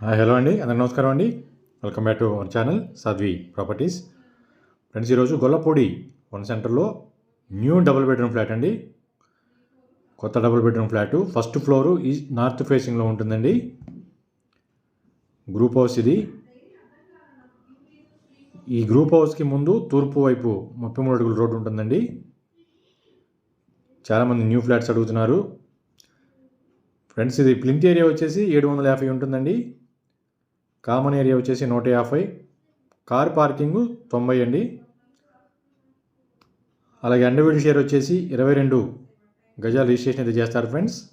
Hello అండి. అందరికీ నమస్కారం అండి. Welcome back to our channel Sadhvi properties. Friends ఈరోజు గొల్లపూడి వన్ సెంటర్లో న్యూ డబుల్ బెడ్రూమ్ ఫ్లాట్ అండి. కొత్త double bedroom flat. First floor ఈ నార్త్ ఫేసింగ్లో ఉంటుందండి. గ్రూప్ హౌస్ ఇది. ఈ గ్రూప్ హౌస్కి ముందు తూర్పు వైపు ముప్పై మూడు అడుగుల రోడ్డు ఉంటుందండి. చాలామంది న్యూ ఫ్లాట్స్ అడుగుతున్నారు. ఫ్రెండ్స్ ఇది ప్లింత్ ఏరియా వచ్చేసి ఏడు వందల యాభై ఉంటుందండి. కామన్ ఏరియా వచ్చేసి నూట యాభై. కార్ పార్కింగ్ తొంభై అండి. అలాగే అండర్విడ్ షేర్ వచ్చేసి ఇరవై రెండు గజాల రిజిస్ట్రేషన్ అయితే చేస్తారు ఫ్రెండ్స్.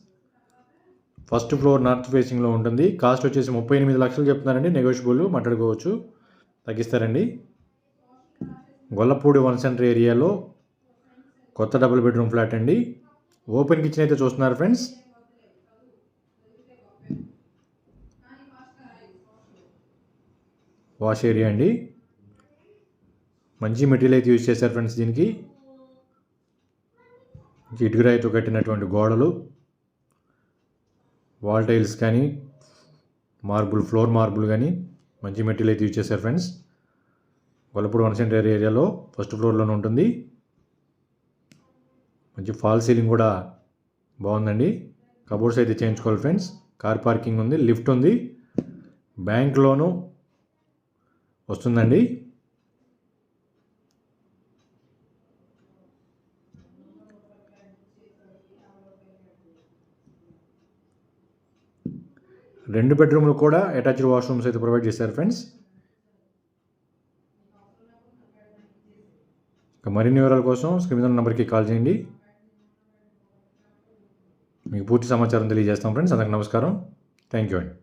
ఫస్ట్ ఫ్లోర్ నార్త్ ఫేసింగ్లో ఉంటుంది. కాస్ట్ వచ్చేసి ముప్పై ఎనిమిది లక్షలు చెప్తున్నారండి. నెగోషియబుల్ మాట్లాడుకోవచ్చు. తగ్గిస్తారండి. గొల్లపూడి వన్ సెంటర్ ఏరియాలో కొత్త డబుల్ బెడ్రూమ్ ఫ్లాట్ అండి. ఓపెన్ కిచెన్ అయితే చూస్తున్నారు ఫ్రెండ్స్. వాష్ ఏరియా అండి. మంచి మెటీరియల్ అయితే యూజ్ చేశారు ఫ్రెండ్స్ దీనికి. ఇటుగురాయితో కట్టినటువంటి గోడలు. వాల్ టైల్స్ కానీ మార్బుల్ ఫ్లోర్ మార్బుల్ కానీ మంచి మెటీరియల్ అయితే యూజ్ చేశారు ఫ్రెండ్స్. గొల్లపూడి వన్ సెంటర్ ఏరియాలో ఫస్ట్ ఫ్లోర్లోనే ఉంటుంది. మంచి ఫాల్ సీలింగ్ కూడా బాగుందండి. కబోర్డ్స్ అయితే చేయించుకోవాలి ఫ్రెండ్స్. కార్ పార్కింగ్ ఉంది లిఫ్ట్ ఉంది. బ్యాంక్ లోను వస్తుందండి. రెండు బెడ్రూమ్లు కూడా అటాచ్డ్ వాష్రూమ్స్ అయితే ప్రొవైడ్ చేశారు ఫ్రెండ్స్. మరిన్ని వివరాల కోసం స్క్రీన్ మీద నెంబర్కి కాల్ చేయండి. మీకు పూర్తి సమాచారం తెలియజేస్తాం ఫ్రెండ్స్. అందరికి నమస్కారం. థ్యాంక్ యూ అండి.